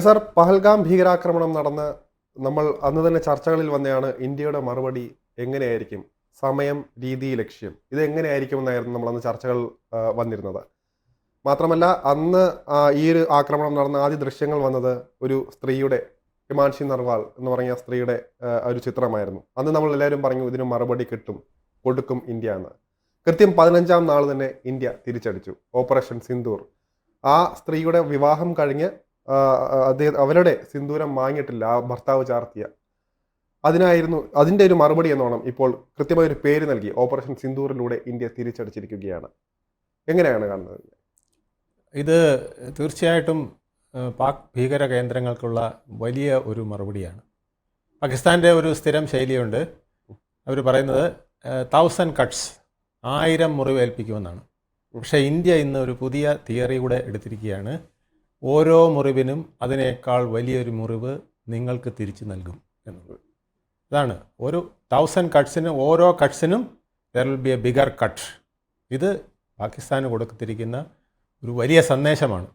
Sir Pahalgam ഭീകരാക്രമണം നടന്ന് നമ്മൾ അന്ന് തന്നെ ചർച്ചകളിൽ വന്നതാണ് ഇന്ത്യയുടെ മറുപടി എങ്ങനെയായിരിക്കും? സമയം രീതി ലക്ഷ്യം ഇത് എങ്ങനെയായിരിക്കും എന്നായിരുന്നു നമ്മൾ അന്ന് ചർച്ചകൾ വന്നിരുന്നത്. മാത്രമല്ല അന്ന് ഈ ഒരു ആക്രമണം നടന്ന ആദ്യ ദൃശ്യങ്ങൾ വന്നത് ഒരു സ്ത്രീയുടെ ഹിമാൻഷി നർവാൾ എന്ന് പറഞ്ഞ സ്ത്രീയുടെ ഒരു ചിത്രമായിരുന്നു. അന്ന് നമ്മൾ എല്ലാവരും പറഞ്ഞു ഇതിന് മറുപടി കിട്ടും കൊടുക്കും ഇന്ത്യ എന്ന്. കൃത്യം പതിനഞ്ചാം നാൾ തന്നെ ഇന്ത്യ തിരിച്ചടിച്ചു. ഓപ്പറേഷൻ സിന്ദൂർ. ആ സ്ത്രീയുടെ വിവാഹം കഴിഞ്ഞ് അദ്ദേഹം അവരുടെ സിന്ദൂരം വാങ്ങിയിട്ടില്ല ആ ഭർത്താവ് ചാർത്തിയ. അതിനായിരുന്നു അതിന്റെ ഒരു മറുപടി എന്നോണം ഇപ്പോൾ കൃത്യമായ ഒരു പേര് നൽകി. ഓപ്പറേഷൻ സിന്ദൂറിലൂടെ ഇന്ത്യ തിരിച്ചടിച്ചിരിക്കുകയാണ്. എങ്ങനെയാണ് കാണുന്നത്? ഇത് തീർച്ചയായിട്ടും പാക് ഭീകര കേന്ദ്രങ്ങൾക്കുള്ള വലിയ ഒരു മറുപടിയാണ്. പാകിസ്ഥാന്റെ ഒരു സ്ഥിരം ശൈലിയുണ്ട്. അവർ പറയുന്നത് തൗസൻഡ് കട്ട്സ് ആയിരം മുറിവേൽപ്പിക്കുമെന്നാണ്. പക്ഷേ ഇന്ത്യ ഇന്ന് ഒരു പുതിയ തിയറി കൂടെ എടുത്തിരിക്കുകയാണ്. ഓരോ മുറിവിനും അതിനേക്കാൾ വലിയൊരു മുറിവ് നിങ്ങൾക്ക് തിരിച്ചു നൽകും എന്നുള്ളത്. ഇതാണ് ഒരു തൗസൻഡ് കട്ട്സിന് ഓരോ കട്ട്സിനും there will be a bigger cut ഇത് പാകിസ്ഥാന് കൊടുത്തിരിക്കുന്ന ഒരു വലിയ സന്ദേശമാണ്.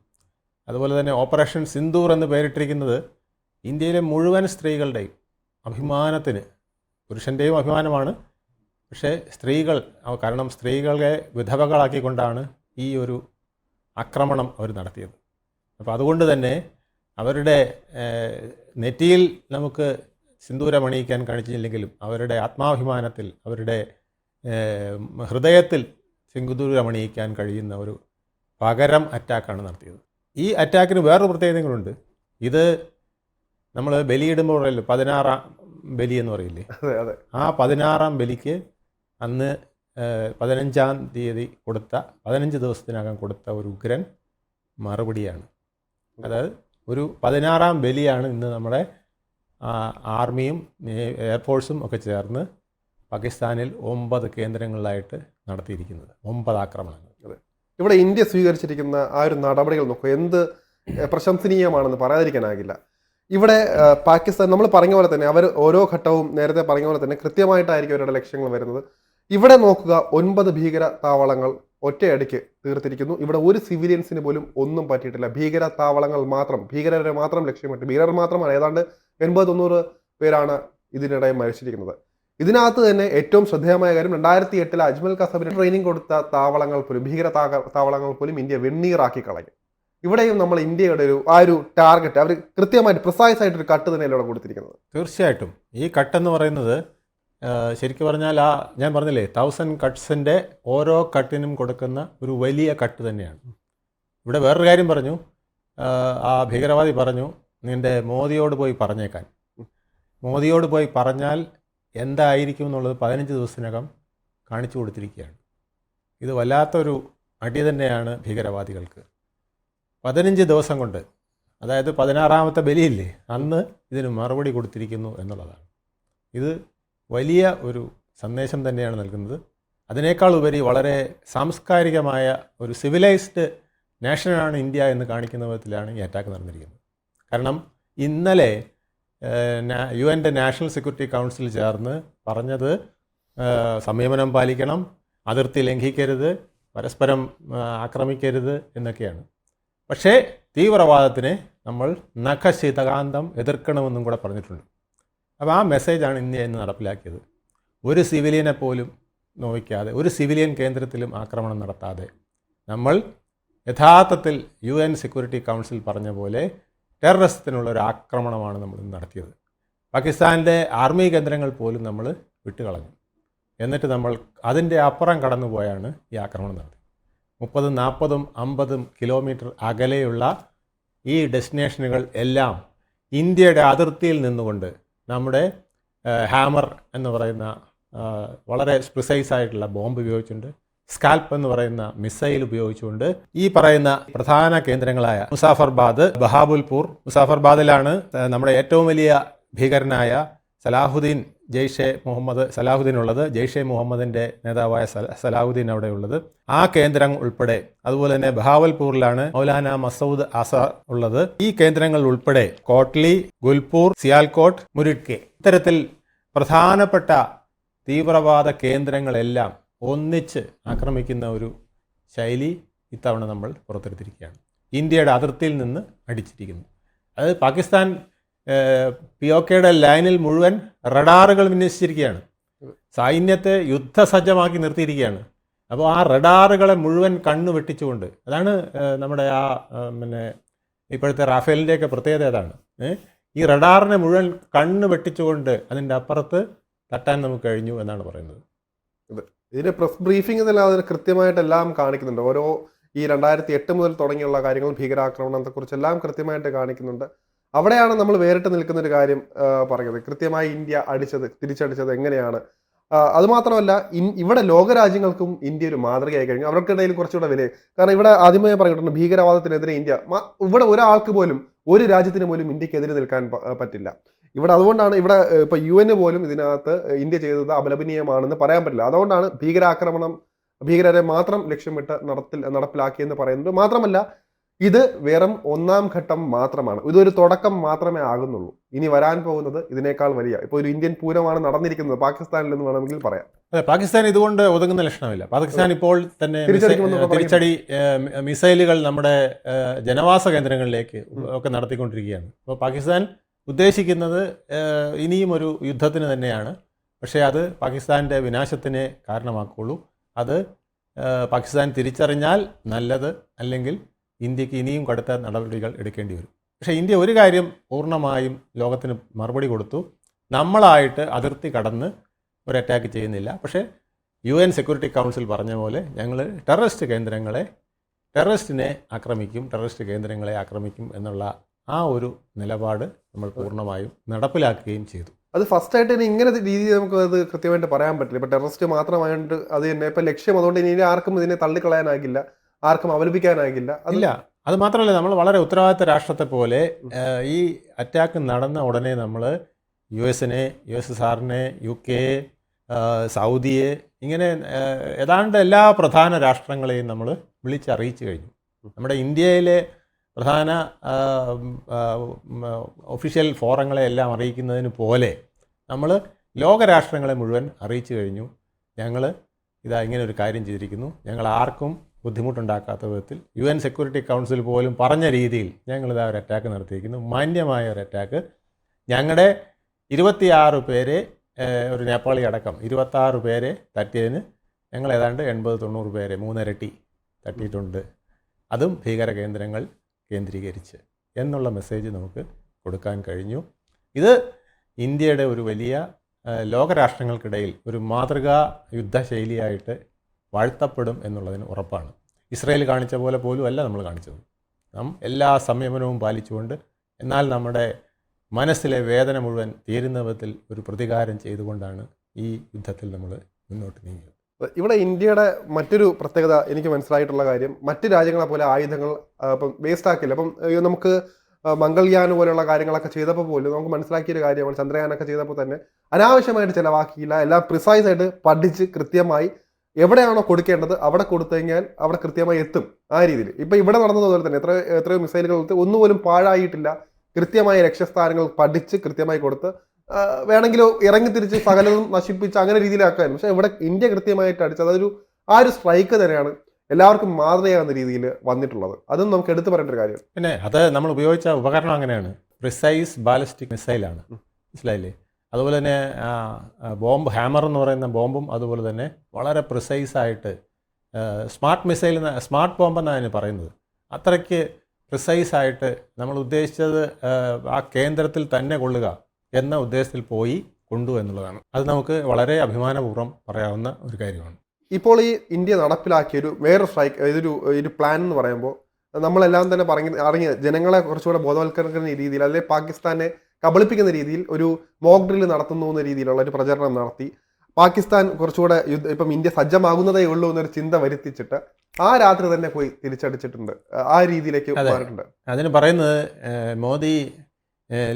അതുപോലെ തന്നെ ഓപ്പറേഷൻ സിന്ദൂർ എന്ന് പേരിട്ടിരിക്കുന്നത് ഇന്ത്യയിലെ മുഴുവൻ സ്ത്രീകളുടെയും അഭിമാനത്തിന് പുരുഷന്റെയും അഭിമാനമാണ്. പക്ഷേ സ്ത്രീകൾ കാരണം സ്ത്രീകളെ വിധവകളാക്കിക്കൊണ്ടാണ് ഈ ഒരു ആക്രമണം അവർ നടത്തിയത്. അപ്പോൾ അതുകൊണ്ട് തന്നെ അവരുടെ നെറ്റിയിൽ നമുക്ക് സിന്ദൂരമണിയിക്കാൻ കഴിച്ചില്ലെങ്കിലും അവരുടെ ആത്മാഭിമാനത്തിൽ അവരുടെ ഹൃദയത്തിൽ സിന്ദൂരമണിയിക്കാൻ കഴിയുന്ന ഒരു പകരം അറ്റാക്കാണ് നടത്തിയത്. ഈ അറ്റാക്കിന് വേറൊരു പ്രത്യേകതകളുണ്ട്. ഇത് നമ്മൾ ബലിയിടുമ്പോൾ പറയല്ലോ പതിനാറാം ബലി എന്ന് പറയില്ലേ? ആ പതിനാറാം ബലിക്ക് അന്ന് പതിനഞ്ചാം തീയതി കൊടുത്ത പതിനഞ്ച് ദിവസത്തിനകം കൊടുത്ത ഒരു ഉഗ്രൻ മറുപടിയാണ്. അതായത് ഒരു പതിനാറാം ബലിയാണ് ഇന്ന് നമ്മുടെ ആർമിയും എയർഫോഴ്സും ഒക്കെ ചേർന്ന് പാകിസ്ഥാനിൽ ഒമ്പത് കേന്ദ്രങ്ങളിലായിട്ട് നടത്തിയിരിക്കുന്നത്. ഒമ്പത് ആക്രമണങ്ങൾ. ഇവിടെ ഇന്ത്യ സ്വീകരിച്ചിരിക്കുന്ന ആ ഒരു നടപടികൾ നോക്കുക എന്ത് പ്രശംസനീയമാണെന്ന് പറയാതിരിക്കാനാകില്ല. ഇവിടെ പാകിസ്ഥാൻ നമ്മൾ പറഞ്ഞ പോലെ തന്നെ അവർ ഓരോ ഘട്ടവും നേരത്തെ പറഞ്ഞ പോലെ തന്നെ കൃത്യമായിട്ടായിരിക്കും അവരുടെ ലക്ഷ്യങ്ങൾ വരുന്നത്. ഇവിടെ നോക്കുക ഒൻപത് ഭീകര താവളങ്ങൾ ഒറ്റയടിക്ക് തീർത്തിരിക്കുന്നു. ഇവിടെ ഒരു സിവിലിയൻസിന് പോലും ഒന്നും പറ്റിയിട്ടില്ല. ഭീകര താവളങ്ങൾ മാത്രം ഭീകരരെ മാത്രം ലക്ഷ്യമിട്ട് ഭീകരർ മാത്രമാണ്. ഏതാണ്ട് എൺപത് തൊണ്ണൂറ് പേരാണ് ഇതിനിടെ മരിച്ചിരിക്കുന്നത്. ഇതിനകത്ത് തന്നെ ഏറ്റവും ശ്രദ്ധേയമായ കാര്യം രണ്ടായിരത്തി എട്ടിൽ അജ്മൽ കസബിന് ട്രെയിനിങ് കൊടുത്ത താവളങ്ങൾ പോലും ഭീകര താവളങ്ങൾ പോലും ഇന്ത്യ വെണ്ണീറാക്കി കളഞ്ഞു. ഇവിടെയും നമ്മൾ ഇന്ത്യയുടെ ഒരു ആ ഒരു ടാർഗറ്റ് അവർ കൃത്യമായിട്ട് പ്രിസൈസ് ആയിട്ട് ഒരു കട്ട് ഇവിടെ കൊടുത്തിരിക്കുന്നത്? തീർച്ചയായിട്ടും. ഈ കട്ട് എന്ന് പറയുന്നത് ശരിക്കും പറഞ്ഞാൽ ആ ഞാൻ പറഞ്ഞില്ലേ തൗസൻഡ് കട്ട്സിന്റെ ഓരോ കട്ടിനും കൊടുക്കുന്ന ഒരു വലിയ കട്ട് തന്നെയാണ്. ഇവിടെ വേറൊരു കാര്യം പറഞ്ഞു. ആ, ഭീകരവാദി പറഞ്ഞു നിന്റെ മോദിയോട് പോയി പറഞ്ഞേക്കാൻ. മോദിയോട് പോയി പറഞ്ഞാൽ എന്തായിരിക്കും എന്നുള്ളത് പതിനഞ്ച് ദിവസത്തിനകം കാണിച്ചു കൊടുത്തിരിക്കുകയാണ്. ഇത് വല്ലാത്തൊരു അടി തന്നെയാണ് ഭീകരവാദികൾക്ക്. പതിനഞ്ച് ദിവസം കൊണ്ട് അതായത് പതിനാറാമത്തെ ബലിയില്ലേ അന്ന് ഇതിന് മറുപടി കൊടുത്തിരിക്കുന്നു എന്നുള്ളതാണ്. ഇത് വലിയ ഒരു സന്ദേശം തന്നെയാണ് നൽകുന്നത്. അതിനേക്കാൾ ഉപരി വളരെ സാംസ്കാരികമായ ഒരു സിവിലൈസ്ഡ് നാഷനാണ് ഇന്ത്യ എന്ന് കാണിക്കുന്ന വിധത്തിലാണ് ഈ അറ്റാക്ക് നടന്നിരിക്കുന്നത്. കാരണം ഇന്നലെ യു എന്റെ നാഷണൽ സെക്യൂരിറ്റി കൗൺസിൽ ചേർന്ന് പറഞ്ഞത് സംയമനം പാലിക്കണം അതിർത്തി ലംഘിക്കരുത് പരസ്പരം ആക്രമിക്കരുത് എന്നൊക്കെയാണ്. പക്ഷേ തീവ്രവാദത്തിനെ നമ്മൾ നഖശീതകാന്തം എതിർക്കണമെന്നും കൂടെ പറഞ്ഞിട്ടുണ്ട്. അപ്പോൾ ആ മെസ്സേജാണ് ഇന്ത്യ ഇന്ന് നടപ്പിലാക്കിയത്. ഒരു സിവിലിയനെ പോലും നോവിക്കാതെ ഒരു സിവിലിയൻ കേന്ദ്രത്തിലും ആക്രമണം നടത്താതെ നമ്മൾ യഥാർത്ഥത്തിൽ യു എൻ സെക്യൂരിറ്റി കൗൺസിൽ പറഞ്ഞ പോലെ ടെററിസത്തിനുള്ള ഒരു ആക്രമണമാണ് നമ്മൾ നടത്തിയത്. പാകിസ്ഥാനിലെ ആർമി കേന്ദ്രങ്ങൾ പോലും നമ്മൾ വിട്ടുകളഞ്ഞു. എന്നിട്ട് നമ്മൾ അതിന്റെ അപ്പുറം കടന്നുപോയാണ് ഈ ആക്രമണം നടത്തിയത്. മുപ്പതും നാൽപ്പതും അമ്പതും കിലോമീറ്റർ അകലെയുള്ള ഈ ഡെസ്റ്റിനേഷനുകൾ എല്ലാം ഇന്ത്യയുടെ അതിർത്തിയിൽ നിന്നുകൊണ്ട് നമ്മുടെ ഹാമർ എന്ന് പറയുന്ന വളരെ പ്രിസൈസ് ആയിട്ടുള്ള ബോംബ് ഉപയോഗിച്ചുകൊണ്ട് സ്കാൽപ്പ് എന്ന് പറയുന്ന മിസൈൽ ഉപയോഗിച്ചുകൊണ്ട് ഈ പറയുന്ന പ്രധാന കേന്ദ്രങ്ങളായ മുസാഫർബാദ് ബഹാബുൽപൂർ. മുസാഫർബാദിലാണ് നമ്മുടെ ഏറ്റവും വലിയ ഭീകരനായ സലാഹുദ്ദീൻ ജെയ്ഷെ മുഹമ്മദ് സലാഹുദ്ദീൻ ഉള്ളത് ജെയ്ഷെ മുഹമ്മദിന്റെ നേതാവായ സലാഹുദ്ദീൻ അവിടെ ഉള്ളത് ആ കേന്ദ്രം ഉൾപ്പെടെ അതുപോലെ തന്നെ ബഹാവൽപൂരിലാണ് മൗലാന മസൂദ് അസർ ഉള്ളത്. ഈ കേന്ദ്രങ്ങൾ ഉൾപ്പെടെ കോട്ട്ലി ഗുൽപൂർ സിയാൽകോട്ട് മുരിഡ്കെ ഇത്തരത്തിൽ പ്രധാനപ്പെട്ട തീവ്രവാദ കേന്ദ്രങ്ങളെല്ലാം ഒന്നിച്ച് ആക്രമിക്കുന്ന ഒരു ശൈലി ഇത്തവണ നമ്മൾ പുറത്തെടുത്തിരിക്കുകയാണ്. ഇന്ത്യയുടെ അതിർത്തിയിൽ നിന്ന് അടിച്ചിരിക്കുന്നു. അത് പാകിസ്ഥാൻ പി ഒ കെയുടെ ലൈനിൽ മുഴുവൻ റഡാറുകൾ വിന്യസിച്ചിരിക്കുകയാണ്. സൈന്യത്തെ യുദ്ധസജ്ജമാക്കി നിർത്തിയിരിക്കുകയാണ്. അപ്പോൾ ആ റഡാറുകളെ മുഴുവൻ കണ്ണു വെട്ടിച്ചുകൊണ്ട് അതാണ് നമ്മുടെ ആ പിന്നെ ഇപ്പോഴത്തെ റാഫേലിന്റെയൊക്കെ പ്രത്യേകത അതാണ് ഈ റഡാറിനെ മുഴുവൻ കണ്ണ് വെട്ടിച്ചുകൊണ്ട് അതിന്റെ അപ്പുറത്ത് തട്ടാൻ നമുക്ക് കഴിഞ്ഞു എന്നാണ് പറയുന്നത്. ഇതിന്റെ പ്രസ് ബ്രീഫിംഗ് തന്നെ അതിന് കൃത്യമായിട്ട് എല്ലാം കാണിക്കുന്നുണ്ട്. ഓരോ ഈ രണ്ടായിരത്തി എട്ട് മുതൽ തുടങ്ങിയുള്ള കാര്യങ്ങൾ ഭീകരാക്രമണത്തെക്കുറിച്ച് എല്ലാം കൃത്യമായിട്ട് കാണിക്കുന്നുണ്ട്. അവിടെയാണ് നമ്മൾ വേറിട്ട് നിൽക്കുന്ന ഒരു കാര്യം പറയുന്നത്. കൃത്യമായി ഇന്ത്യ അടിച്ചത് തിരിച്ചടിച്ചത് എങ്ങനെയാണ്? അതുമാത്രമല്ല ഇൻ- ഇവിടെ ലോകരാജ്യങ്ങൾക്കും ഇന്ത്യ ഒരു മാതൃകയായി കഴിഞ്ഞു. അവർക്കിടയിൽ കുറച്ചുകൂടെ വില കാരണം ഇവിടെ ആദ്യമേ പറഞ്ഞിട്ടുണ്ട് ഭീകരവാദത്തിനെതിരെ ഇന്ത്യ ഇവിടെ ഒരാൾക്ക് പോലും ഒരു രാജ്യത്തിന് പോലും ഇന്ത്യക്കെതിരെ നിൽക്കാൻ പറ്റില്ല. ഇവിടെ അതുകൊണ്ടാണ് ഇവിടെ ഇപ്പൊ യു എന് പോലും ഇതിനകത്ത് ഇന്ത്യ ചെയ്തത് അപലപനീയമാണെന്ന് പറയാൻ പറ്റില്ല. അതുകൊണ്ടാണ് ഭീകരാക്രമണം ഭീകരരെ മാത്രം ലക്ഷ്യമിട്ട് നടത്തിൽ നടപ്പിലാക്കിയെന്ന് പറയുന്നത്. മാത്രമല്ല ഇത് വെറും ഒന്നാം ഘട്ടം മാത്രമാണ്. ഇതൊരു തുടക്കം മാത്രമേ ആകുന്നുള്ളൂ. ഇനി വരാൻ പോകുന്നത് ഇതിനേക്കാൾ വലിയ. ഇപ്പൊ ഒരു ഇന്ത്യൻ പൂരമാണ് നടന്നിരിക്കുന്നത്. പാകിസ്ഥാനിൽ എന്ന് വേണമെങ്കിൽ പറയാം. അതെ പാകിസ്ഥാൻ ഇതുകൊണ്ട് ഒതുങ്ങുന്ന ലക്ഷണമില്ല. പാകിസ്ഥാൻ ഇപ്പോൾ തന്നെ. തിരിച്ചടി മിസൈലുകൾ നമ്മുടെ ജനവാസ കേന്ദ്രങ്ങളിലേക്ക് ഒക്കെ നടത്തിക്കൊണ്ടിരിക്കുകയാണ്. അപ്പോൾ പാകിസ്ഥാൻ ഉദ്ദേശിക്കുന്നത് ഇനിയും ഒരു യുദ്ധത്തിന് തന്നെയാണ്. പക്ഷേ അത് പാകിസ്ഥാന്റെ വിനാശത്തിനെ കാരണമാക്കുള്ളൂ. അത് പാകിസ്ഥാൻ തിരിച്ചറിഞ്ഞാൽ നല്ലത് അല്ലെങ്കിൽ ഇന്ത്യയ്ക്ക് ഇനിയും കടുത്ത നടപടികൾ എടുക്കേണ്ടി വരും. പക്ഷേ ഇന്ത്യ ഒരു കാര്യം പൂർണമായും ലോകത്തിന് മറുപടി കൊടുത്തു. നമ്മളായിട്ട് അതിർത്തി കടന്ന് ഒരു അറ്റാക്ക് ചെയ്യുന്നില്ല. പക്ഷേ യു എൻ സെക്യൂരിറ്റി കൗൺസിൽ പറഞ്ഞ പോലെ ഞങ്ങൾ ടെററിസ്റ്റ് കേന്ദ്രങ്ങളെ ടെററിസ്റ്റിനെ ആക്രമിക്കും ടെററിസ്റ്റ് കേന്ദ്രങ്ങളെ ആക്രമിക്കും എന്നുള്ള ആ ഒരു നിലപാട് നമ്മൾ പൂർണമായും നടപ്പിലാക്കുകയും ചെയ്തു. അത് ഫസ്റ്റ് ആയിട്ട് ഇനി ഇങ്ങനെ രീതിയിൽ നമുക്ക് അത് കൃത്യമായിട്ട് പറയാൻ പറ്റില്ല. ഇപ്പൊ ടെററിസ്റ്റ് മാത്രമായിട്ട് അത് തന്നെ. ഇപ്പൊ ലക്ഷ്യം അതുകൊണ്ട് ഇനി ആർക്കും ഇതിനെ തള്ളിക്കളയാനാകില്ല. ആർക്കും അവലംബിക്കാനാകില്ല. അത് ഇല്ല. അത് മാത്രമല്ല നമ്മൾ വളരെ ഉത്തരവാദിത്ത രാഷ്ട്രത്തെ പോലെ ഈ അറ്റാക്ക് നടന്ന ഉടനെ നമ്മൾ യു എസിനെ യു എസ് എസ് ആറിനെ യു കെ സൗദിയെ ഇങ്ങനെ ഏതാണ്ട് എല്ലാ പ്രധാന രാഷ്ട്രങ്ങളെയും നമ്മൾ വിളിച്ചറിയിച്ചു കഴിഞ്ഞു. നമ്മുടെ ഇന്ത്യയിലെ പ്രധാന ഒഫീഷ്യൽ ഫോറങ്ങളെ എല്ലാം അറിയിക്കുന്നതിന് പോലെ നമ്മൾ ലോകരാഷ്ട്രങ്ങളെ മുഴുവൻ അറിയിച്ചു കഴിഞ്ഞു. ഞങ്ങൾ ഇതാ ഇങ്ങനെ ഒരു കാര്യം ചെയ്തിരിക്കുന്നു. ഞങ്ങൾ ആർക്കും ബുദ്ധിമുട്ടുണ്ടാക്കാത്ത വിധത്തിൽ യു എൻ സെക്യൂരിറ്റി കൗൺസിൽ പോലും പറഞ്ഞ രീതിയിൽ ഞങ്ങളിതാ ഒരു അറ്റാക്ക് നടത്തിയിരിക്കുന്നു. മാന്യമായ ഒരു അറ്റാക്ക് ഞങ്ങളുടെ ഇരുപത്തിയാറ് പേരെ ഒരു നേപ്പാളി അടക്കം ഇരുപത്താറ് പേരെ തട്ടിയതിന് ഞങ്ങൾ ഏതാണ്ട് എൺപത് തൊണ്ണൂറ് പേരെ മൂന്നിരട്ടി തട്ടിയിട്ടുണ്ട്. അതും ഭീകര കേന്ദ്രങ്ങൾ കേന്ദ്രീകരിച്ച് എന്നുള്ള മെസ്സേജ് നമുക്ക് കൊടുക്കാൻ കഴിഞ്ഞു. ഇത് ഇന്ത്യയുടെ ഒരു വലിയ ലോകരാഷ്ട്രങ്ങൾക്കിടയിൽ ഒരു മാതൃകാ യുദ്ധശൈലിയായിട്ട് വാഴ്ത്തപ്പെടും എന്നുള്ളതിന് ഉറപ്പാണ്. ഇസ്രയേൽ കാണിച്ച പോലെ പോലും അല്ല നമ്മൾ കാണിച്ചത്. നാം എല്ലാ സംയമനവും പാലിച്ചുകൊണ്ട് എന്നാൽ നമ്മുടെ മനസ്സിലെ വേദന മുഴുവൻ തീരുന്ന വിധത്തിൽ ഒരു പ്രതികാരം ചെയ്തുകൊണ്ടാണ് ഈ യുദ്ധത്തിൽ നമ്മൾ മുന്നോട്ട് നീങ്ങിയത്. ഇവിടെ ഇന്ത്യയുടെ മറ്റൊരു പ്രത്യേകത എനിക്ക് മനസ്സിലായിട്ടുള്ള കാര്യം മറ്റ് രാജ്യങ്ങളെ പോലെ ആയുധങ്ങൾ ഇപ്പം വേസ്റ്റ് ആക്കില്ല. അപ്പം നമുക്ക് മംഗൾയാൻ പോലെയുള്ള കാര്യങ്ങളൊക്കെ ചെയ്തപ്പോൾ പോലും നമുക്ക് മനസ്സിലാക്കിയൊരു കാര്യമാണ്. ചന്ദ്രയാനൊക്കെ ചെയ്തപ്പോൾ തന്നെ അനാവശ്യമായിട്ട് ചിലവാക്കിയില്ല. എല്ലാം പ്രിസൈസ് ആയിട്ട് പഠിച്ച് കൃത്യമായി എവിടെയാണോ കൊടുക്കേണ്ടത് അവിടെ കൊടുത്തു കഴിഞ്ഞാൽ അവിടെ കൃത്യമായി എത്തും ആ രീതിയിൽ. ഇപ്പൊ ഇവിടെ നടന്നതുപോലെ തന്നെ. എത്ര എത്രയോ മിസൈലുകൾ ഒന്നുപോലും പാഴായിട്ടില്ല. കൃത്യമായ ലക്ഷ്യസ്ഥാനങ്ങൾ പഠിച്ച് കൃത്യമായി കൊടുത്ത് വേണമെങ്കിലും വേണമെങ്കിൽ ഇറങ്ങി തിരിച്ച് സകലതും നശിപ്പിച്ച് അങ്ങനെ രീതിയിലാക്കാൻ പക്ഷെ ഇവിടെ ഇന്ത്യ കൃത്യമായിട്ട് അടിച്ച് അതൊരു ആ ഒരു സ്ട്രൈക്ക് തന്നെയാണ് എല്ലാവർക്കും മാതൃകയാകുന്ന രീതിയിൽ വന്നിട്ടുള്ളത്. അതും നമുക്ക് എടുത്തു പറയേണ്ട ഒരു കാര്യം. പിന്നെ അത് നമ്മൾ ഉപയോഗിച്ച ഉപകരണം അങ്ങനെയാണ്. പ്രിസൈസ് ബാലിസ്റ്റിക് മിസൈലാണ് മനസ്സിലായില്ലേ? അതുപോലെ തന്നെ ബോംബ് ഹാമർ എന്ന് പറയുന്ന ബോംബും അതുപോലെ തന്നെ വളരെ പ്രിസൈസ് ആയിട്ട് സ്മാർട്ട് മിസൈൽ സ്മാർട്ട് ബോംബ് എന്നാണ് അതിന് പറയുന്നത്. അത്രയ്ക്ക് പ്രിസൈസ് ആയിട്ട് നമ്മൾ ഉദ്ദേശിച്ചത് ആ, ആ കേന്ദ്രത്തിൽ തന്നെ കൊള്ളുക എന്ന ഉദ്ദേശത്തിൽ പോയി കൊണ്ടു എന്നുള്ളതാണ്. അത് നമുക്ക് വളരെ അഭിമാനപൂർവം പറയാവുന്ന ഒരു കാര്യമാണ്. ഇപ്പോൾ ഈ ഇന്ത്യ നടപ്പിലാക്കിയ ഒരു വേറെ സ്ട്രൈക്ക് ഇതൊരു ഒരു പ്ലാൻ എന്ന് പറയുമ്പോൾ നമ്മളെല്ലാം തന്നെ പറഞ്ഞ അറിഞ്ഞ് ജനങ്ങളെ കുറച്ചുകൂടെ ബോധവൽക്കരണ രീതിയിൽ അല്ലെങ്കിൽ പാകിസ്ഥാനെ കബളിപ്പിക്കുന്ന രീതിയിൽ ഒരു മോക്ക് ഡ്രിൽ നടത്തുന്നു എന്ന രീതിയിലുള്ള ഒരു പ്രചരണം നടത്തി. പാകിസ്ഥാൻ കുറച്ചുകൂടെ യുദ്ധ ഇപ്പം ഇന്ത്യ സജ്ജമാകുന്നതേ ഉള്ളൂ എന്നൊരു ചിന്ത വരുത്തിച്ചിട്ട് ആ രാത്രി തന്നെ പോയി തിരിച്ചടിച്ചിട്ടുണ്ട്. ആ രീതിയിലേക്ക്. മാറിയിട്ടുണ്ട്. അതിന് പറയുന്നത് മോദി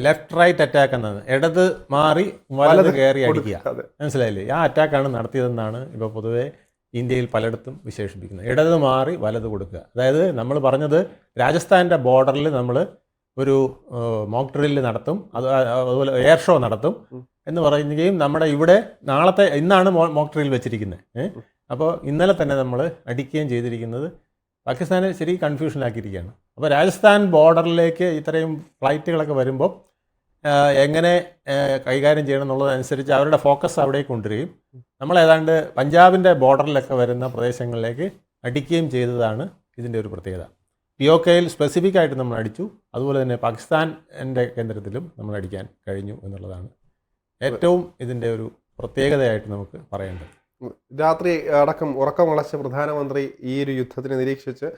ലെഫ്റ്റ് റൈറ്റ് അറ്റാക്ക് എന്നാണ് ഇടത് മാറി വലത് കയറി അടിക്കുക. മനസ്സിലായില്ലേ? ആ അറ്റാക്കാണ് നടത്തിയതെന്നാണ് ഇപ്പോൾ പൊതുവേ ഇന്ത്യയിൽ പലയിടത്തും വിശേഷിപ്പിക്കുന്നത്. ഇടത് മാറി വലത് കൊടുക്കുക. അതായത് നമ്മൾ പറഞ്ഞത് രാജസ്ഥാന്റെ ബോർഡറിൽ നമ്മൾ ഒരു മോക്ക് ഡ്രില്ല് നടത്തും. അത് അതുപോലെ എയർ ഷോ നടത്തും എന്ന് പറയുകയും നമ്മുടെ ഇവിടെ നാളത്തെ ഇന്നാണ് മോക്ക് ഡ്രിൽ വെച്ചിരിക്കുന്നത് അപ്പോൾ ഇന്നലെ തന്നെ നമ്മൾ അടിക്കുകയും ചെയ്തിരിക്കുന്നത് പാകിസ്ഥാനെ ശരി കൺഫ്യൂഷനാക്കിയിരിക്കുകയാണ് അപ്പോൾ രാജസ്ഥാൻ ബോർഡറിലേക്ക് ഇത്രയും ഫ്ലൈറ്റുകളൊക്കെ വരുമ്പോൾ എങ്ങനെ കൈകാര്യം ചെയ്യണം എന്നുള്ളതനുസരിച്ച് അവരുടെ ഫോക്കസ് അവിടേക്ക് കൊണ്ടുവരികയും നമ്മൾ ഏതാണ്ട് പഞ്ചാബിന്റെ ബോർഡറിലൊക്കെ വരുന്ന പ്രദേശങ്ങളിലേക്ക് അടിക്കുകയും ചെയ്തതാണ് ഇതിന്റെ ഒരു പ്രത്യേകത. പി ഒ കെയിൽ സ്പെസിഫിക് ആയിട്ട് നമ്മൾ അടിച്ചു. അതുപോലെ തന്നെ പാകിസ്ഥാന്റെ കേന്ദ്രത്തിലും നമ്മൾ അടിക്കാൻ കഴിഞ്ഞു എന്നുള്ളതാണ്. ഏറ്റവും ഇതിന്റെ ഒരു പ്രത്യേകതയായിട്ട് നമുക്ക് പറയേണ്ടത്. രാത്രി അടക്കം ഉറക്കം വളച്ച പ്രധാനമന്ത്രി ഈ ഒരു യുദ്ധത്തിനെ നിരീക്ഷിച്ച്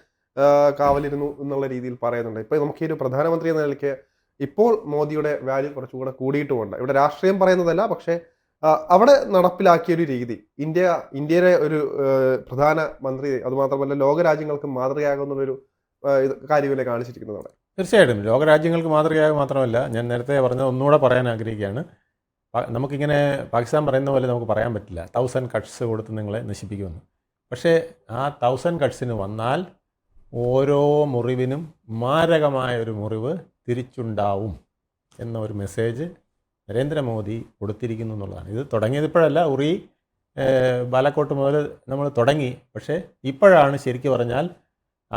കാവലിരുന്നു എന്നുള്ള രീതിയിൽ പറയുന്നുണ്ട്. ഇപ്പോൾ നമുക്ക് ഈ ഒരു പ്രധാനമന്ത്രി എന്ന നിലയ്ക്ക് ഇപ്പോൾ മോദിയുടെ വാല്യൂ കുറച്ചുകൂടെ കൂടിയിട്ടുമുണ്ട്. ഇവിടെ രാഷ്ട്രീയം പറയുന്നതല്ല പക്ഷേ അവിടെ നടപ്പിലാക്കിയ ഒരു രീതി. ഇന്ത്യ ഇന്ത്യയുടെ ഒരു പ്രധാനമന്ത്രി പ്രധാന മന്ത്രി അതുമാത്രമല്ല ലോകരാജ്യങ്ങൾക്ക് മാതൃകയാകുന്ന ഒരു കാണിച്ചിരിക്കുന്നത് അവിടെ തീർച്ചയായിട്ടും. ലോകരാജ്യങ്ങൾക്ക് മാതൃകയായ മാത്രമല്ല ഞാൻ നേരത്തെ പറഞ്ഞത് ഒന്നുകൂടെ പറയാൻ ആഗ്രഹിക്കുകയാണ്. നമുക്കിങ്ങനെ പാകിസ്ഥാൻ പറയുന്ന പോലെ നമുക്ക് പറയാൻ പറ്റില്ല. തൗസൻഡ് കട്ട്സ് കൊടുത്ത് നിങ്ങളെ നശിപ്പിക്കുമെന്ന്. പക്ഷേ ആ തൗസൻഡ് കട്ട്സിന് വന്നാൽ ഓരോ മുറിവിനും മാരകമായ ഒരു മുറിവ് തിരിച്ചുണ്ടാവും എന്ന ഒരു മെസ്സേജ് നരേന്ദ്രമോദി കൊടുത്തിരിക്കുന്നു എന്നുള്ളതാണ്. ഇത് തുടങ്ങിയത് ഇപ്പോഴല്ല ഉറി ബാലക്കോട്ട് മുതൽ നമ്മൾ തുടങ്ങി. പക്ഷേ ഇപ്പോഴാണ് ശരിക്കും പറഞ്ഞാൽ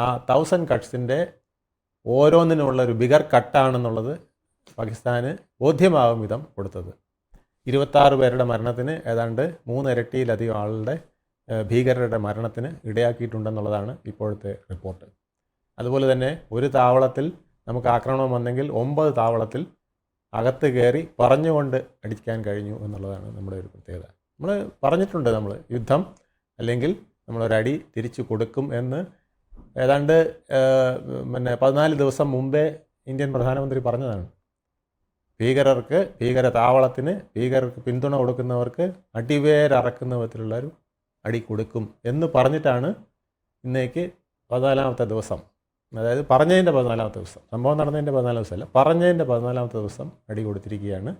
ആ തൗസൻഡ് കട്ട്സിന്റെ ഓരോന്നിനുമുള്ള ഒരു ബിഗർ കട്ടാണെന്നുള്ളത് പാകിസ്ഥാന് ബോധ്യമാകും വിധം കൊടുത്തത്. ഇരുപത്താറ് പേരുടെ മരണത്തിന് ഏതാണ്ട് മൂന്നിരട്ടിയിലധികം ആളുടെ ഭീകരരുടെ മരണത്തിന് ഇടയാക്കിയിട്ടുണ്ടെന്നുള്ളതാണ് ഇപ്പോഴത്തെ റിപ്പോർട്ട് അതുപോലെ തന്നെ ഒരു താവളത്തിൽ നമുക്ക് ആക്രമണം വന്നെങ്കിൽ ഒമ്പത് താവളത്തിൽ അകത്ത് കയറി പറഞ്ഞുകൊണ്ട് അടിക്കാൻ കഴിഞ്ഞു എന്നുള്ളതാണ് നമ്മുടെ ഒരു പ്രത്യേകത. നമ്മൾ പറഞ്ഞിട്ടുണ്ട് നമ്മൾ യുദ്ധം അല്ലെങ്കിൽ നമ്മളൊരടി തിരിച്ചു കൊടുക്കും എന്ന് ഏതാണ്ട് പിന്നെ പതിനാല് ദിവസം മുമ്പേ ഇന്ത്യൻ പ്രധാനമന്ത്രി പറഞ്ഞതാണ്. ഭീകരർക്ക് ഭീകര താവളത്തിന് ഭീകരർക്ക് പിന്തുണ കൊടുക്കുന്നവർക്ക് അടിവേരറക്കുന്ന വിധത്തിലുള്ള ഒരു അടി കൊടുക്കും എന്ന് പറഞ്ഞിട്ടാണ് ഇന്നേക്ക് പതിനാലാമത്തെ ദിവസം. അതായത് പറഞ്ഞതിന്റെ പതിനാലാമത്തെ ദിവസം. സംഭവം നടന്നതിന്റെ പതിനാലാം ദിവസമല്ല പറഞ്ഞതിന്റെ പതിനാലാമത്തെ ദിവസം അടി കൊടുത്തിരിക്കുകയാണ്.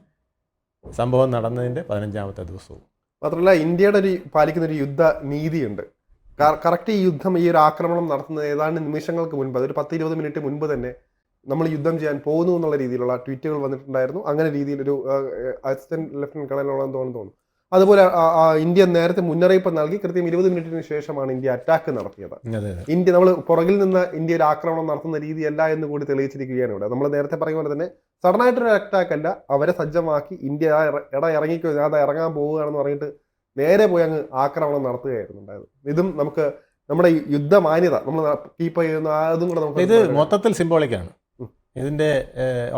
സംഭവം നടന്നതിന്റെ പതിനഞ്ചാമത്തെ ദിവസവും. മാത്രമല്ല ഇന്ത്യയുടെ ഒരു പാലിക്കുന്ന ഒരു യുദ്ധ നീതിയുണ്ട്. കറക്റ്റ് ഈ യുദ്ധം ഈ ഒരു ആക്രമണം നടത്തുന്നത് ഏതാണ്ട് നിമിഷങ്ങൾക്ക് മുൻപ് അതൊരു പത്ത് ഇരുപത് മിനിറ്റ് മുൻപ് തന്നെ നമ്മൾ യുദ്ധം ചെയ്യാൻ പോകുന്നു എന്നുള്ള രീതിയിലുള്ള ട്വീറ്റുകൾ വന്നിട്ടുണ്ടായിരുന്നു. അങ്ങനെ രീതിയിൽ ഒരു അസിസ്റ്റന്റ് ലഫ്റ്റനന്റ് കളറിലുള്ളതെന്ന് തോന്നുന്നു തോന്നുന്നു. അതുപോലെ ഇന്ത്യ നേരത്തെ മുന്നറിയിപ്പ് നൽകി കൃത്യം ഇരുപത് മിനിറ്റിന് ശേഷമാണ് ഇന്ത്യ അറ്റാക്ക് നടത്തിയത്. ഇന്ത്യ നമ്മൾ പുറകിൽ നിന്ന് ഇന്ത്യ ഒരു ആക്രമണം നടത്തുന്ന രീതിയല്ല എന്ന് കൂടി തെളിയിച്ചിരിക്കുകയാണ് ഇവിടെ. നമ്മൾ നേരത്തെ പറയുന്ന പോലെ തന്നെ സഡനായിട്ടൊരു അറ്റാക്ക് അല്ല അവരെ സജ്ജമാക്കി ഇന്ത്യ ഇട ഇറങ്ങിക്കോ ഞാൻ ഇറങ്ങാൻ പോവുകയാണെന്ന് പറഞ്ഞിട്ട് നേരെ പോയി അങ്ങ് ആക്രമണം നടത്തുകയായിരുന്നു ഉണ്ടായത്. ഇതും നമുക്ക് നമ്മുടെ യുദ്ധമാന്യത നമ്മൾ കീപ്പ് ചെയ്യുന്ന അതും കൂടെ നമുക്ക് ഇത് മൊത്തത്തിൽ സിംബോളിക്കാണ് ഇതിന്റെ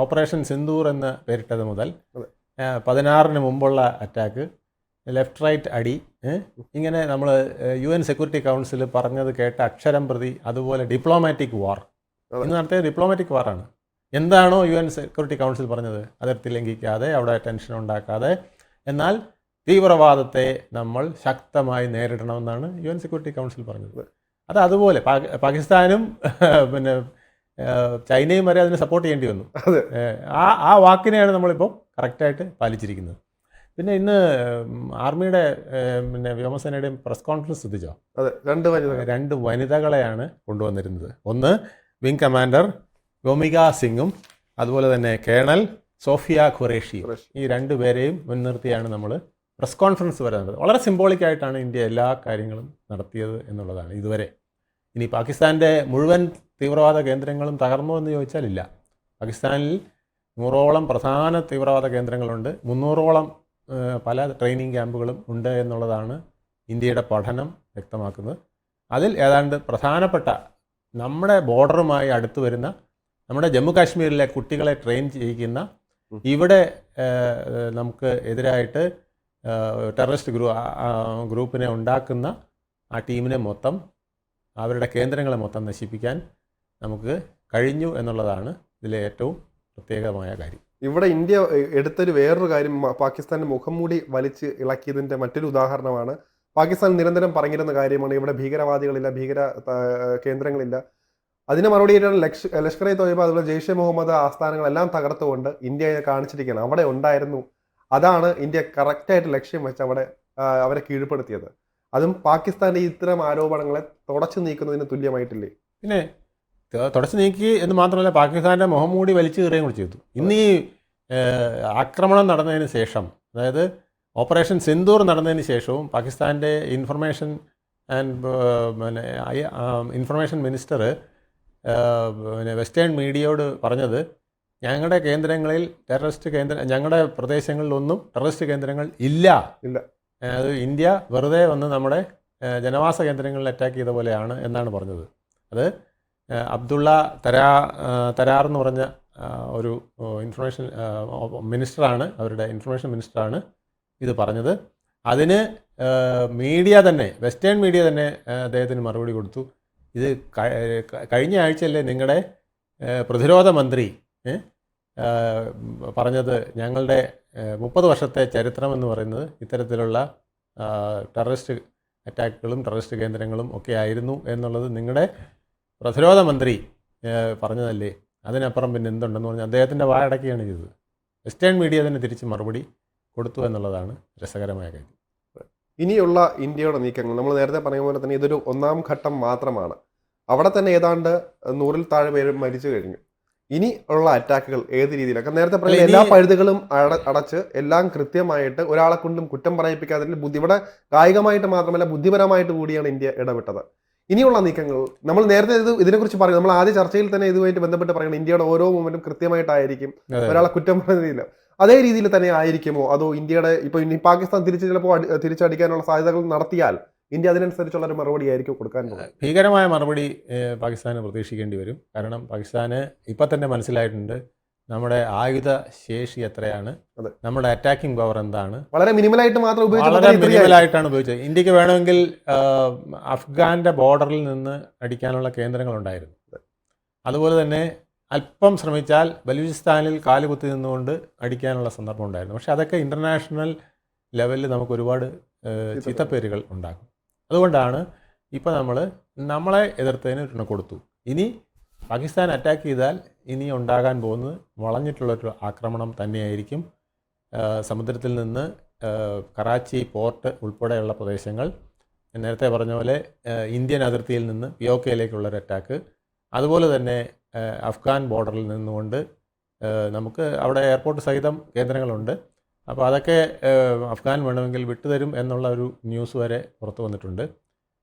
ഓപ്പറേഷൻ സിന്ദൂർ എന്ന് പേരിട്ടത് മുതൽ പതിനാറിന് മുമ്പുള്ള അറ്റാക്ക് ലെഫ്റ്റ് റൈറ്റ് അടി ഇങ്ങനെ നമ്മൾ യു എൻ സെക്യൂരിറ്റി കൗൺസിൽ പറഞ്ഞത് കേട്ട അക്ഷരം പ്രതി അതുപോലെ ഡിപ്ലോമാറ്റിക് വാർ ഇന്ന് നടത്തിയ ഡിപ്ലോമാറ്റിക് വാറാണ് എന്താണോ യു എൻ സെക്യൂരിറ്റി കൗൺസിൽ പറഞ്ഞത്? അതിർത്തി ലംഘിക്കാതെ അവിടെ ടെൻഷൻ ഉണ്ടാക്കാതെ. എന്നാൽ തീവ്രവാദത്തെ നമ്മൾ ശക്തമായി നേരിടണമെന്നാണ് യു എൻ സെക്യൂരിറ്റി കൗൺസിൽ പറഞ്ഞത്. അത് അതുപോലെ പാകിസ്ഥാനും പിന്നെ ചൈനയും വരെ അതിനെ സപ്പോർട്ട് ചെയ്യേണ്ടി വന്നു. ആ ആ വാക്കിനെയാണ് നമ്മളിപ്പോൾ കറക്റ്റായിട്ട് പാലിച്ചിരിക്കുന്നത്. പിന്നെ ഇന്ന് ആർമിയുടെ പിന്നെ വ്യോമസേനയുടെയും പ്രസ് കോൺഫറൻസ് ശ്രദ്ധിച്ചോ? അതെ രണ്ട് വനിത രണ്ട് വനിതകളെയാണ് കൊണ്ടുവന്നിരുന്നത്. ഒന്ന് വിംഗ് കമാൻഡർ ഗോമിക സിംഗും അതുപോലെ തന്നെ കേണൽ സോഫിയ ഖുറേഷിയും. ഖുറേഷി. ഈ രണ്ട് പേരെയും മുൻനിർത്തിയാണ് നമ്മൾ പ്രസ് കോൺഫറൻസ് വരെ നടന്നത്. വളരെ സിംബോളിക്കായിട്ടാണ് ഇന്ത്യ എല്ലാ കാര്യങ്ങളും നടത്തിയത് എന്നുള്ളതാണ് ഇതുവരെ. ഇനി പാകിസ്ഥാന്റെ മുഴുവൻ തീവ്രവാദ കേന്ദ്രങ്ങളും തകർന്നു എന്ന് ചോദിച്ചാൽ ഇല്ല. പാകിസ്ഥാനിൽ നൂറോളം പ്രധാന തീവ്രവാദ കേന്ദ്രങ്ങളുണ്ട്. മുന്നൂറോളം പല ട്രെയിനിങ് ക്യാമ്പുകളും ഉണ്ട് എന്നുള്ളതാണ് ഇന്ത്യയുടെ പഠനം വ്യക്തമാക്കുന്നത്. അതിൽ ഏതാണ്ട് പ്രധാനപ്പെട്ട നമ്മുടെ ബോർഡറുമായി അടുത്ത് വരുന്ന നമ്മുടെ ജമ്മു കാശ്മീരിലെ കുട്ടികളെ ട്രെയിൻ ചെയ്യിക്കുന്ന ഇവിടെ നമുക്ക് എതിരായിട്ട് ടെററിസ്റ്റ് ഗ്രൂ ഗ്രൂപ്പിനെ ഉണ്ടാക്കുന്ന ആ ടീമിനെ മൊത്തം അവരുടെ കേന്ദ്രങ്ങളെ മൊത്തം നശിപ്പിക്കാൻ നമുക്ക് കഴിഞ്ഞു എന്നുള്ളതാണ് ഇതിലെ ഏറ്റവും പ്രത്യേകമായ കാര്യം. ഇവിടെ ഇന്ത്യ എടുത്തൊരു വേറൊരു കാര്യം പാകിസ്ഥാന്റെ മുഖം മൂടി വലിച്ച് ഇളക്കിയതിന്റെ മറ്റൊരു ഉദാഹരണമാണ്. പാകിസ്ഥാൻ നിരന്തരം പറഞ്ഞിരുന്ന കാര്യമാണ് ഇവിടെ ഭീകരവാദികളില്ല ഭീകര കേന്ദ്രങ്ങളില്ല. അതിന് മറുപടിയായിട്ടാണ് ലക്ഷ് ലഷ്കർ തോയ്ബ അതുപോലെ ജെയ്ഷെ മുഹമ്മദ് ആസ്ഥാനങ്ങളെല്ലാം തകർത്തുകൊണ്ട് ഇന്ത്യയെ കാണിച്ചിരിക്കുകയാണ്. അവിടെ ഉണ്ടായിരുന്നു അതാണ് ഇന്ത്യ കറക്റ്റായിട്ട് ലക്ഷ്യം വെച്ച് അവിടെ അവരെ കീഴ്പ്പെടുത്തിയത്. അതും പാകിസ്ഥാന്റെ ഇത്തരം ആരോപണങ്ങളെ തുടച്ചു നീക്കുന്നതിന് തുല്യമായിട്ടില്ലേ? പിന്നെ തുടച്ചു നീക്കി എന്ന് മാത്രമല്ല പാകിസ്ഥാന്റെ മുഖം മൂടി വലിച്ചു കയറുകയും കൂടി ചെയ്തു. ഇന്ന് ഈ ആക്രമണം നടന്നതിന് ശേഷം അതായത് ഓപ്പറേഷൻ സിന്ദൂർ നടന്നതിന് ശേഷവും പാകിസ്ഥാന്റെ ഇൻഫർമേഷൻ ആൻഡ് പിന്നെ ഇൻഫർമേഷൻ മിനിസ്റ്റർ പിന്നെ വെസ്റ്റേൺ മീഡിയയോട് പറഞ്ഞത് ഞങ്ങളുടെ കേന്ദ്രങ്ങളിൽ ടെററിസ്റ്റ് കേന്ദ്ര ഞങ്ങളുടെ പ്രദേശങ്ങളിലൊന്നും ടെററിസ്റ്റ് കേന്ദ്രങ്ങൾ ഇല്ല. ഇല്ല. അത് ഇന്ത്യ വെറുതെ വന്ന് നമ്മുടെ ജനവാസ കേന്ദ്രങ്ങളിൽ അറ്റാക്ക് ചെയ്ത പോലെയാണ് എന്നാണ് പറഞ്ഞത്. അത് അബ്ദുള്ള തരാ തരാർ എന്ന് പറഞ്ഞ ഒരു ഇൻഫർമേഷൻ മിനിസ്റ്ററാണ് അവരുടെ ഇൻഫർമേഷൻ മിനിസ്റ്ററാണ് ഇത് പറഞ്ഞത്. അതിന് മീഡിയ തന്നെ വെസ്റ്റേൺ മീഡിയ തന്നെ അദ്ദേഹത്തിന് മറുപടി കൊടുത്തു. ഇത് കഴിഞ്ഞ ആഴ്ചയല്ലേ നിങ്ങളുടെ പ്രതിരോധ മന്ത്രി പറഞ്ഞത് ഞങ്ങളുടെ മുപ്പത് വർഷത്തെ ചരിത്രം എന്ന് പറയുന്നത് ഇത്തരത്തിലുള്ള ടെററിസ്റ്റ് അറ്റാക്കുകളും ടെററിസ്റ്റ് കേന്ദ്രങ്ങളും ഒക്കെ ആയിരുന്നു എന്നുള്ളത് നിങ്ങളുടെ പ്രതിരോധ മന്ത്രി പറഞ്ഞതല്ലേ? അതിനപ്പുറം പിന്നെ എന്തുണ്ടെന്ന് പറഞ്ഞാൽ അദ്ദേഹത്തിന്റെ വായടക്കുകയാണ് ചെയ്തത്. വെസ്റ്റേൺ മീഡിയ തന്നെ തിരിച്ച് മറുപടി കൊടുത്തു എന്നുള്ളതാണ് രസകരമായ കാര്യം. ഇനിയുള്ള ഇന്ത്യയുടെ നീക്കങ്ങൾ നമ്മൾ നേരത്തെ പറഞ്ഞ പോലെ തന്നെ ഇതൊരു ഒന്നാം ഘട്ടം മാത്രമാണ്. അവിടെ തന്നെ ഏതാണ്ട് നൂറിൽ താഴെ പേര് മരിച്ചു കഴിഞ്ഞു. ഇനി ഉള്ള അറ്റാക്കുകൾ ഏത് രീതിയിലൊക്കെ നേരത്തെ പറഞ്ഞ എല്ലാ പഴുതുകളും അടച്ച് എല്ലാം കൃത്യമായിട്ട് ഒരാളെ കൊണ്ടും കുറ്റം പറയിപ്പിക്കാതെ ബുദ്ധി ഇവിടെ കായികമായിട്ട് മാത്രമല്ല ബുദ്ധിപരമായിട്ട് കൂടിയാണ് ഇന്ത്യ ഇടപെട്ടത്. ഇനിയുള്ള നീക്കങ്ങൾ നമ്മൾ നേരത്തെ ഇത് ഇതിനെക്കുറിച്ച് പറയും. നമ്മൾ ആദ്യ ചർച്ചയിൽ തന്നെ ഇതുമായിട്ട് ബന്ധപ്പെട്ട് പറയണം ഇന്ത്യയുടെ ഓരോ മൂമെന്റും കൃത്യമായിട്ടായിരിക്കും. ഒരാളെ കുറ്റം പറയുന്നില്ല അതേ രീതിയിൽ തന്നെ ആയിരിക്കുമോ? അതോ ഇന്ത്യയുടെ ഇപ്പൊ ഇനി പാകിസ്ഥാൻ തിരിച്ച് ചിലപ്പോൾ തിരിച്ചടിക്കാനുള്ള സാധ്യതകൾ നടത്തിയാൽ ഇന്ത്യ അതിനനുസരിച്ചുള്ള ഒരു മറുപടി ആയിരിക്കും കൊടുക്കാൻ പോകുന്നത്. ഭീകരമായ മറുപടി പാകിസ്ഥാന് പ്രതീക്ഷിക്കേണ്ടി വരും. കാരണം പാകിസ്ഥാന് ഇപ്പം തന്നെ മനസ്സിലായിട്ടുണ്ട് നമ്മുടെ ആയുധ ശേഷി എത്രയാണ് നമ്മുടെ അറ്റാക്കിംഗ് പവർ എന്താണ്. വളരെ മിനിമലായിട്ട് മാത്രം വളരെ മിനിമലായിട്ടാണ് ഉപയോഗിച്ചത്. ഇന്ത്യയ്ക്ക് വേണമെങ്കിൽ അഫ്ഗാന്റെ ബോർഡറിൽ നിന്ന് അടിക്കാനുള്ള കേന്ദ്രങ്ങളുണ്ടായിരുന്നു അതുപോലെ തന്നെ അല്പം ശ്രമിച്ചാൽ ബലൂചിസ്ഥാനിൽ കാലുകുത്തി നിന്നുകൊണ്ട് അടിക്കാനുള്ള സന്ദർഭം ഉണ്ടായിരുന്നു. പക്ഷെ അതൊക്കെ ഇന്റർനാഷണൽ ലെവലിൽ നമുക്ക് ഒരുപാട് ചിത്തപ്പേരുകൾ. ചീത്തപ്പേരുകൾ ഉണ്ടാക്കും. അതുകൊണ്ടാണ് ഇപ്പോൾ നമ്മൾ നമ്മളെ എതിർത്തതിന് ഒരെണ്ണം കൊടുത്തു. ഇനി പാകിസ്ഥാൻ അറ്റാക്ക് ചെയ്താൽ ഇനി ഉണ്ടാകാൻ പോകുന്നത് വളഞ്ഞിട്ടുള്ളൊരു ആക്രമണം തന്നെയായിരിക്കും. സമുദ്രത്തിൽ നിന്ന് കറാച്ചി പോർട്ട് ഉൾപ്പെടെയുള്ള പ്രദേശങ്ങൾ. നേരത്തെ പറഞ്ഞ പോലെ ഇന്ത്യൻ അതിർത്തിയിൽ നിന്ന് പി ഒ കെയിലേക്കുള്ളൊരു അറ്റാക്ക് അതുപോലെ തന്നെ അഫ്ഗാൻ ബോർഡറിൽ നിന്നുകൊണ്ട് നമുക്ക് അവിടെ എയർപോർട്ട് സഹിതം കേന്ദ്രങ്ങളുണ്ട്. അപ്പോൾ അതൊക്കെ അഫ്ഗാൻ വേണമെങ്കിൽ വിട്ടുതരും എന്നുള്ള ഒരു ന്യൂസ് വരെ പുറത്തു വന്നിട്ടുണ്ട്.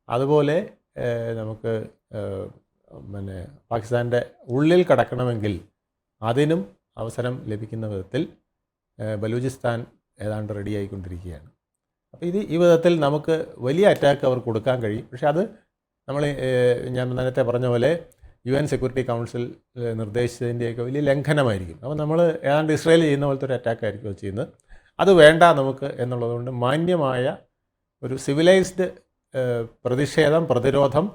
അതുപോലെ നമുക്ക് പിന്നെ പാകിസ്ഥാന്റെ ഉള്ളിൽ കടക്കണമെങ്കിൽ അതിനും അവസരം ലഭിക്കുന്ന വിധത്തിൽ ബലൂചിസ്ഥാൻ ഏതാണ്ട് റെഡിയായിക്കൊണ്ടിരിക്കുകയാണ് അപ്പോൾ ഇത് ഈ വിധത്തിൽ നമുക്ക് വലിയ അറ്റാക്ക് അവർ കൊടുക്കാൻ കഴിയും. പക്ഷേ അത് നമ്മൾ ഞാൻ നേരത്തെ പറഞ്ഞ പോലെ യു എൻ സെക്യൂരിറ്റി കൗൺസിൽ നിർദ്ദേശിച്ചതിന്റെയൊക്കെ വലിയ ലംഘനമായിരിക്കും. അപ്പോൾ നമ്മൾ ഏതാണ്ട് ഇസ്രയേൽ ചെയ്യുന്ന പോലത്തെ ഒരു അറ്റാക്ക് ആയിരിക്കും അത് ചെയ്യുന്നത്? അത് വേണ്ട നമുക്ക് എന്നുള്ളതുകൊണ്ട് മാന്യമായ ഒരു സിവിലൈസ്ഡ് പ്രതിഷേധം പ്രതിരോധം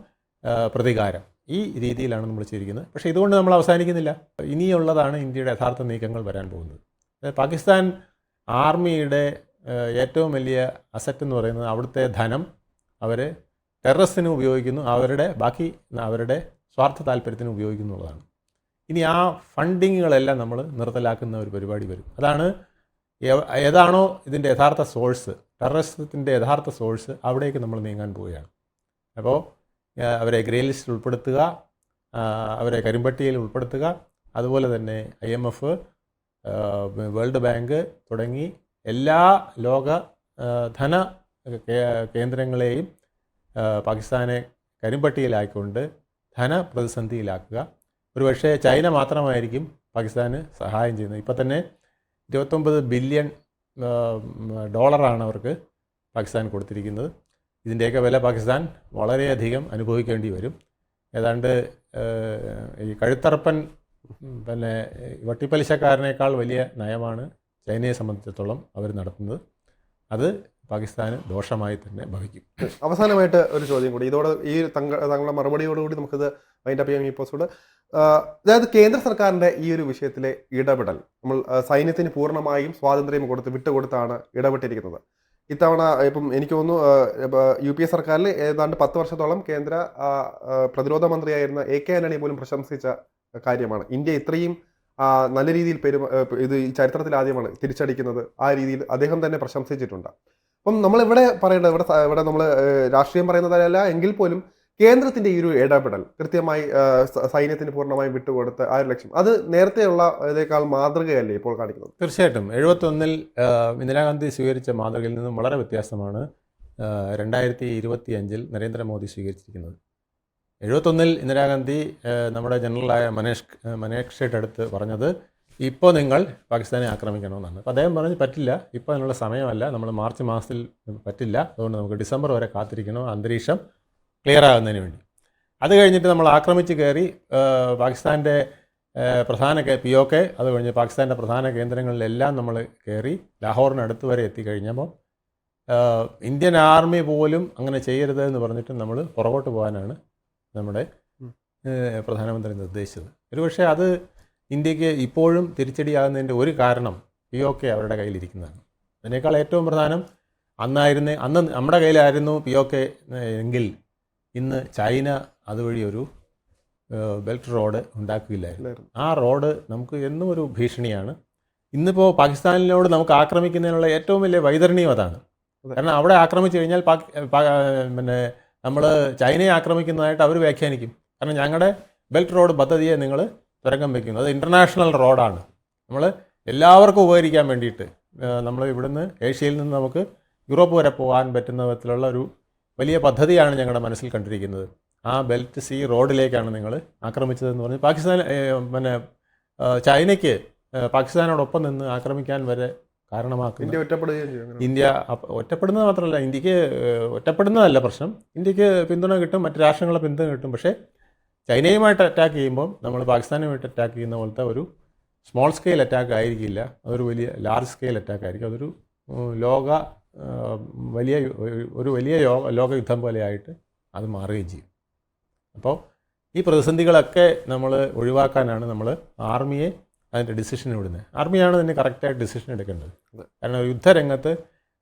പ്രതികാരം ഈ രീതിയിലാണ് നമ്മൾ ചെയ്തിരിക്കുന്നത്. പക്ഷേ ഇതുകൊണ്ട് നമ്മൾ അവസാനിക്കുന്നില്ല. ഇനിയുള്ളതാണ് ഇന്ത്യയുടെ യഥാർത്ഥ നീക്കങ്ങൾ വരാൻ പോകുന്നത്. പാകിസ്ഥാൻ ആർമിയുടെ ഏറ്റവും വലിയ അസറ്റ് എന്ന് പറയുന്നത് അവിടുത്തെ ധനം അവർ ടെററിസ്റ്റിന് ഉപയോഗിക്കുന്നു. അവരുടെ ബാക്കി അവരുടെ സ്വാർത്ഥ താല്പര്യത്തിന് ഉപയോഗിക്കുന്നുള്ളതാണ് ഇനി ആ ഫണ്ടിങ്ങുകളെല്ലാം നമ്മൾ നിർത്തലാക്കുന്ന ഒരു പരിപാടി വരും. അതാണ് ഏതാണോ ഇതിന്റെ യഥാർത്ഥ സോഴ്സ് ടെററിസത്തിന്റെ യഥാർത്ഥ സോഴ്സ് അവിടേക്ക് നമ്മൾ നീങ്ങാൻ പോവുകയാണ്. അപ്പോൾ അവരെ ഗ്രേ ലിസ്റ്റിൽ ഉൾപ്പെടുത്തുക അവരെ കരിമ്പട്ടിയിൽ ഉൾപ്പെടുത്തുക അതുപോലെ തന്നെ I M F world bank തുടങ്ങി എല്ലാ ലോക ധന കേന്ദ്രങ്ങളെയും പാകിസ്ഥാനെ കരിമ്പട്ടിയിലാക്കിക്കൊണ്ട് ധനപ്രതിസന്ധിയിലാക്കുക ഒരുപക്ഷെ ചൈന മാത്രമായിരിക്കും പാകിസ്ഥാന് സഹായം ചെയ്യുന്നത്. ഇപ്പം തന്നെ ഇരുപത്തൊമ്പത് ബില്യൺ ഡോളറാണ് അവർക്ക് പാകിസ്ഥാൻ കൊടുത്തിരിക്കുന്നത്. ഇതിന്റെയൊക്കെ വില പാകിസ്ഥാൻ വളരെയധികം അനുഭവിക്കേണ്ടി വരും. ഏതാണ്ട് ഈ കഴുത്തറപ്പൻ പിന്നെ വട്ടിപ്പലിശക്കാരനേക്കാൾ വലിയ നയമാണ് ചൈനയെ സംബന്ധിച്ചിടത്തോളം അവർ നടത്തുന്നത്. അത് പാകിസ്ഥാന് ദോഷമായി തന്നെ ഭവിക്കും. അവസാനമായിട്ട് ഒരു ചോദ്യം കൂടി. ഇതോടെ ഈ തങ്ക തങ്ങളുടെ മറുപടിയോടുകൂടി നമുക്കിത് മൈൻഡ് അപ്പ് ചെയ്യാം ഈ എപ്പിസോഡ് അതായത് കേന്ദ്ര സർക്കാരിന്റെ ഈ ഒരു വിഷയത്തിലെ ഇടപെടൽ നമ്മൾ സൈന്യത്തിന് പൂർണമായും സ്വാതന്ത്ര്യം കൊടുത്ത് വിട്ടുകൊടുത്താണ് ഇടപെട്ടിരിക്കുന്നത്. ഇത്തവണ ഇപ്പം എനിക്ക് തോന്നുന്നു യു പി എ സർക്കാരിൽ ഏതാണ്ട് പത്ത് വർഷത്തോളം കേന്ദ്ര പ്രതിരോധ മന്ത്രിയായിരുന്ന എ കെ ആന്റണി പോലും പ്രശംസിച്ച കാര്യമാണ്. ഇന്ത്യ ഇത്രയും നല്ല രീതിയിൽ പെരുമ ഇത് ഈ ചരിത്രത്തിൽ ആദ്യമാണ് തിരിച്ചടിക്കുന്നത്. ആ രീതിയിൽ അദ്ദേഹം തന്നെ പ്രശംസിച്ചിട്ടുണ്ട്. അപ്പം നമ്മൾ ഇവിടെ പറയേണ്ടത് ഇവിടെ ഇവിടെ നമ്മൾ രാഷ്ട്രീയം പറയുന്നതല്ല എങ്കിൽ പോലും കേന്ദ്രത്തിന്റെ ഈ ഒരു ഇടപെടൽ കൃത്യമായി സൈന്യത്തിന് പൂർണമായും വിട്ടുകൊടുത്ത് ആ ഒരു ലക്ഷ്യം അത് നേരത്തെയുള്ള ഇതിനേക്കാൾ മാതൃകയല്ലേ ഇപ്പോൾ കാണിക്കുന്നത്? തീർച്ചയായിട്ടും. എഴുപത്തൊന്നിൽ ഇന്ദിരാഗാന്ധി സ്വീകരിച്ച മാതൃകയിൽ നിന്നും വളരെ വ്യത്യാസമാണ് രണ്ടായിരത്തി ഇരുപത്തി അഞ്ചിൽ നരേന്ദ്രമോദി സ്വീകരിച്ചിരിക്കുന്നത്. എഴുപത്തൊന്നിൽ ഇന്ദിരാഗാന്ധി നമ്മുടെ ജനറലായ മനേഷ് മനേക്ഷയുടെ അടുത്ത് പറഞ്ഞത് ഇപ്പോൾ നിങ്ങൾ പാകിസ്ഥാനെ ആക്രമിക്കണമെന്നാണ്. അപ്പോൾ അദ്ദേഹം പറഞ്ഞ് പറ്റില്ല ഇപ്പോൾ അതിനുള്ള സമയമല്ല. നമ്മൾ മാർച്ച് മാസത്തിൽ പറ്റില്ല. അതുകൊണ്ട് നമുക്ക് ഡിസംബർ വരെ കാത്തിരിക്കണം. അന്തരീക്ഷം ക്ലിയർ ആകുന്നതിന് വേണ്ടി. അത് കഴിഞ്ഞിട്ട് നമ്മൾ ആക്രമിച്ച് കയറി പാകിസ്ഥാന്റെ പ്രധാന പി ഒ കെ അത് കഴിഞ്ഞ് പാകിസ്ഥാന്റെ പ്രധാന കേന്ദ്രങ്ങളിലെല്ലാം നമ്മൾ കയറി ലാഹോറിനടുത്ത് വരെ എത്തിക്കഴിഞ്ഞപ്പോൾ ഇന്ത്യൻ ആർമി പോലും അങ്ങനെ ചെയ്യരുത് എന്ന് പറഞ്ഞിട്ട് നമ്മൾ പുറകോട്ട് പോകാനാണ് നമ്മുടെ പ്രധാനമന്ത്രി നിർദ്ദേശിച്ചത്. ഒരുപക്ഷെ അത് ഇന്ത്യയ്ക്ക് ഇപ്പോഴും തിരിച്ചടിയാകുന്നതിന്റെ ഒരു കാരണം പി ഒ കെ അവരുടെ കയ്യിലിരിക്കുന്നതാണ്. അതിനേക്കാൾ ഏറ്റവും പ്രധാനം അന്നായിരുന്നേ അന്ന് നമ്മുടെ കയ്യിലായിരുന്നു പി ഒ കെ എങ്കിൽ ഇന്ന് ചൈന അതുവഴി ഒരു ബെൽറ്റ് റോഡ് ഉണ്ടാക്കുകയില്ലായിരുന്നു. ആ റോഡ് നമുക്ക് എന്നും ഒരു ഭീഷണിയാണ്. ഇന്നിപ്പോൾ പാകിസ്ഥാനിനോട് നമുക്ക് ആക്രമിക്കുന്നതിനുള്ള ഏറ്റവും വലിയ വൈതരണിയും അതാണ്. കാരണം അവിടെ ആക്രമിച്ചു കഴിഞ്ഞാൽ പിന്നെ നമ്മൾ ചൈനയെ ആക്രമിക്കുന്നതായിട്ട് അവർ വ്യാഖ്യാനിക്കും. കാരണം ഞങ്ങളുടെ ബെൽറ്റ് റോഡ് പദ്ധതിയെ നിങ്ങൾ തുരങ്കം വയ്ക്കുന്നത് അത് ഇന്റർനാഷണൽ റോഡാണ് നമ്മൾ എല്ലാവർക്കും ഉപകരിക്കാൻ വേണ്ടിയിട്ട് നമ്മൾ ഇവിടുന്ന് ഏഷ്യയിൽ നിന്ന് നമുക്ക് യൂറോപ്പ് വരെ പോകാൻ പറ്റുന്ന വിധത്തിലുള്ള ഒരു വലിയ പദ്ധതിയാണ് ഞങ്ങളുടെ മനസ്സിൽ കണ്ടിരിക്കുന്നത്. ആ ബെൽറ്റ് സി റോഡിലേക്കാണ് നിങ്ങൾ ആക്രമിച്ചതെന്ന് പറഞ്ഞ് പാകിസ്ഥാൻ പിന്നെ ചൈനയ്ക്ക് പാകിസ്ഥാനോടൊപ്പം നിന്ന് ആക്രമിക്കാൻ വരെ കാരണമാക്കും ഇന്ത്യ ഒറ്റപ്പെടുകയും ഇന്ത്യ ഒറ്റപ്പെടുന്നത് മാത്രമല്ല ഇന്ത്യയ്ക്ക് ഒറ്റപ്പെടുന്നതല്ല പ്രശ്നം. ഇന്ത്യയ്ക്ക് പിന്തുണ കിട്ടും മറ്റു രാഷ്ട്രങ്ങളെ പിന്തുണ കിട്ടും. പക്ഷേ ചൈനയുമായിട്ട് അറ്റാക്ക് ചെയ്യുമ്പോൾ നമ്മൾ പാകിസ്ഥാനുമായിട്ട് അറ്റാക്ക് ചെയ്യുന്ന പോലത്തെ ഒരു സ്മോൾ സ്കെയിൽ അറ്റാക്ക് ആയിരിക്കില്ല. അതൊരു വലിയ ലാർജ് സ്കെയിൽ അറ്റാക്ക് ആയിരിക്കും. അതൊരു ലോക വലിയ ഒരു വലിയ യോഗ ലോക യുദ്ധം പോലെയായിട്ട് അത് മാറുകയും ചെയ്യും. അപ്പോൾ ഈ പ്രതിസന്ധികളൊക്കെ നമ്മൾ ഒഴിവാക്കാനാണ് നമ്മൾ ആർമിയെ അതിന്റെ ഡിസിഷൻ വിടുന്നത് ആർമിയാണ് അതിന് കറക്റ്റായിട്ട് ഡിസിഷൻ എടുക്കേണ്ടത്. കാരണം യുദ്ധരംഗത്ത്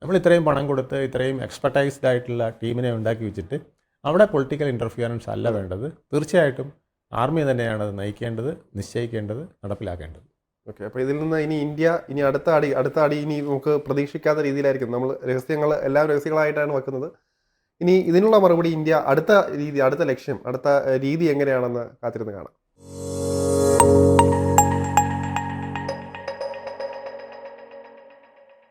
നമ്മൾ ഇത്രയും പണം കൊടുത്ത് ഇത്രയും എക്സ്പെർട്ടൈസ്ഡ് ആയിട്ടുള്ള ടീമിനെ ഉണ്ടാക്കി വെച്ചിട്ട് അവിടെ പൊളിറ്റിക്കൽ ഇന്റർഫിയറൻസ് അല്ല വേണ്ടത്. തീർച്ചയായിട്ടും ആർമി തന്നെയാണ് അത് നയിക്കേണ്ടത് നിശ്ചയിക്കേണ്ടത് നടപ്പിലാക്കേണ്ടത്. ഓക്കെ അപ്പോൾ ഇതിൽ നിന്ന് ഇനി ഇന്ത്യ ഇനി അടുത്ത അടി അടുത്ത അടി ഇനി നമുക്ക് പ്രതീക്ഷിക്കാത്ത രീതിയിലായിരിക്കും. നമ്മൾ രഹസ്യങ്ങൾ എല്ലാ രഹസ്യങ്ങളായിട്ടാണ് വെക്കുന്നത്. ഇനി ഇതിനുള്ള മറുപടി ഇന്ത്യ അടുത്ത രീതി അടുത്ത ലക്ഷ്യം അടുത്ത രീതി എങ്ങനെയാണെന്ന് കാത്തിരുന്ന് കാണാം.